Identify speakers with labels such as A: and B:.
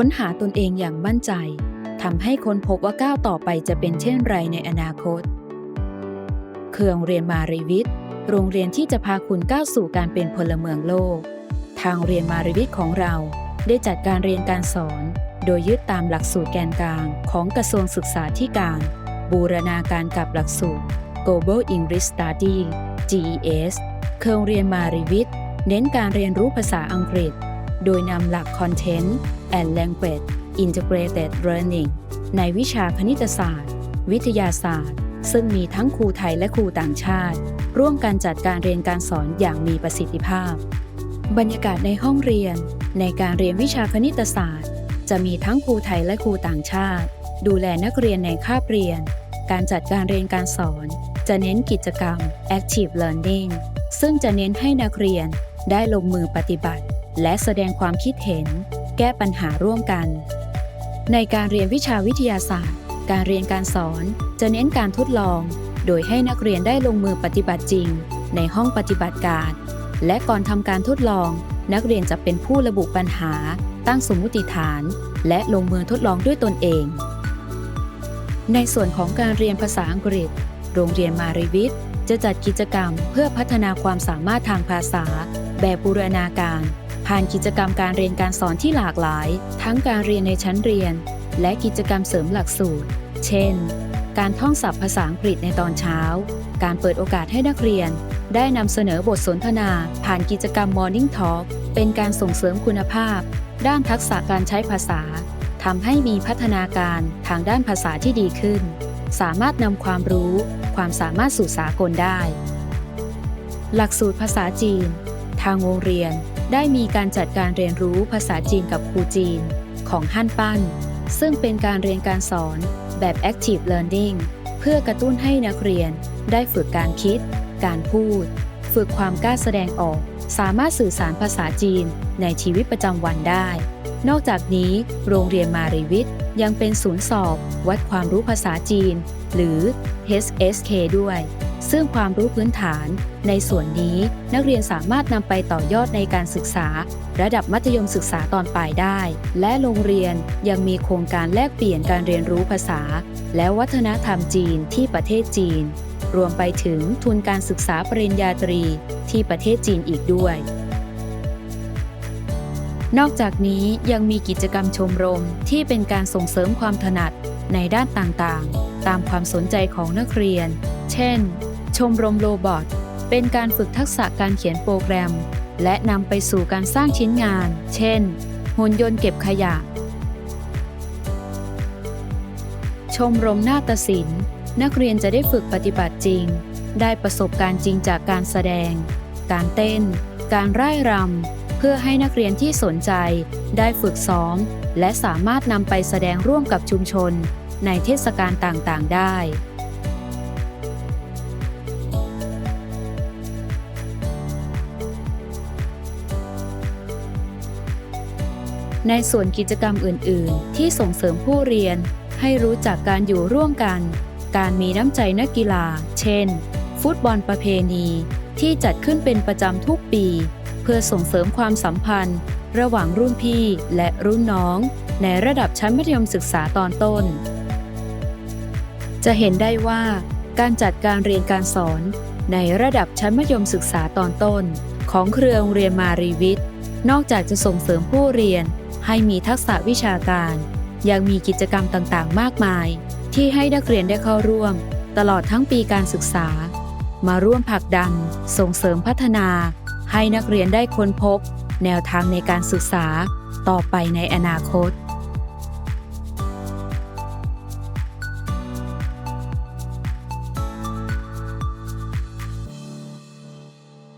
A: ค้นหาตนเองอย่างมั่นใจทำให้ค้นพบว่าก้าวต่อไปจะเป็นเช่นไรในอนาคต เครืองเรียนมารีวิทย์โรงเรียนที่จะพาคุณก้าวสู่การเป็นพลเมืองโลก ทางเรียนมารีวิทย์ของเราได้จัดการเรียนการสอน โดยยึดตามหลักสูตรแกนกลางของกระทรวงศึกษาธิการ บูรณาการกับหลักสูตร Global English Study GES เครืองเรียนมารีวิทย์เน้นการเรียนรู้ภาษาอังกฤษ โดยนำหลัก Content and Language Integrated Learning ในวิชาคณิตศาสตร์ วิทยาศาสตร์ ซึ่งมีทั้งครูไทยและครูต่างชาติ ร่วมกันจัดการเรียนการสอนอย่างมีประสิทธิภาพ บรรยากาศในห้องเรียน ในการเรียนวิชาคณิตศาสตร์ จะมีทั้งครูไทยและครูต่างชาติ ดูแลนักเรียนในคาบเรียน การจัดการเรียนการสอน จะเน้นกิจกรรม active learning ซึ่งจะเน้นให้นักเรียนได้ลงมือปฏิบัติ และแสดงความคิดเห็น แก้ปัญหาร่วมกัน ในการเรียนวิชาวิทยาศาสตร์ การเรียนการสอนจะเน้นการทดลอง โดยให้นักเรียนได้ลงมือปฏิบัติจริง ในห้องปฏิบัติการ และก่อนทำการทดลอง นักเรียนจะเป็นผู้ระบุปัญหา ตั้งสมมติฐาน และลงมือทดลองด้วยตนเอง ในส่วนของการเรียนภาษาอังกฤษ โรงเรียนมารีวิทย์จะจัดกิจกรรมเพื่อพัฒนาความสามารถทางภาษา แบบบูรณาการ ผ่านกิจกรรมการเรียนการสอนที่หลากหลาย ทั้งการเรียนในชั้นเรียน และกิจกรรมเสริมหลักสูตร เช่น การท่องศัพท์ภาษาอังกฤษในตอนเช้า การเปิดโอกาสให้นักเรียน ได้นำเสนอบทสนทนา ผ่านกิจกรรม Morning Talk เป็นการส่งเสริมคุณภาพ ด้านทักษะการใช้ภาษาทำให้มีพัฒนาการทางด้านภาษาที่ดีขึ้น สามารถนำความรู้ ความสามารถสู่สากลได้ หลักสูตรภาษาจีน ทางโรงเรียน ได้มีการจัดการเรียนรู้ภาษาจีนกับครูจีน ของฮั่นปั้น ซึ่งเป็นการเรียนการสอนแบบ active learning เพื่อกระตุ้นให้นักเรียนได้ฝึกการคิด การพูด ฝึกความกล้าแสดงออก สามารถสื่อสารภาษาจีนในชีวิตประจำวันได้ นอกจากนี้ โรงเรียนมารีวิทย์ยังเป็นศูนย์สอบ วัดความรู้ภาษาจีน หรือ HSK ด้วย ซึ่งความรู้พื้นฐาน ในส่วนนี้นักเรียนสามารถนำไปต่อยอดในการศึกษา ระดับมัธยมศึกษาตอนปลายได้ และโรงเรียนยังมีโครงการแลกเปลี่ยนการเรียนรู้ภาษา และวัฒนธรรมจีนที่ประเทศจีน รวมไปถึงทุนการศึกษาปริญญาตรีที่ประเทศจีนอีกด้วย นอกจากนี้ยังมีกิจกรรมชมรมที่เป็นการส่งเสริมความถนัดในด้านต่างๆ ตามความสนใจของนักเรียน เช่น ชมรมโรบอทเป็นการฝึกทักษะการเขียนโปรแกรม และนำไปสู่การสร้างชิ้นงาน เช่น หุ่นยนต์เก็บขยะ ชมรมนาฏศิลป์ นักเรียนจะได้ฝึกปฏิบัติจริง ได้ประสบการณ์จริงจากการแสดง การเต้น การร่ายรำ เพื่อให้นักเรียนที่สนใจ ได้ฝึกซ้อม และสามารถนำไปแสดงร่วมกับชุมชน ในเทศกาลต่างๆ ได้ ในส่วนกิจกรรมอื่น ๆ ที่ส่งเสริมผู้เรียน ให้รู้จักการอยู่ร่วมกัน การมีน้ำใจนักกีฬา เช่น ฟุตบอลประเพณี ที่จัดขึ้นเป็นประจำทุกปี เพื่อส่งเสริมความสัมพันธ์ ระหว่างรุ่นพี่และรุ่นน้อง ในระดับชั้นมัธยมศึกษาตอนต้น จะเห็นได้ว่า การจัดการเรียนการสอน ในระดับชั้นมัธยมศึกษาตอนต้น ของเครือโรงเรียนมารีวิทย์นอกจากจะส่งเสริมผู้เรียน ให้มีทักษะวิชาการ ยังมีกิจกรรมต่างๆ มากมาย ที่ให้นักเรียนได้เข้าร่วม ตลอดทั้งปีการศึกษา มาร่วมผลักดัน ส่งเสริมพัฒนา ให้นักเรียนได้ค้นพบ แนวทางในการศึกษา ต่อไปในอนาคต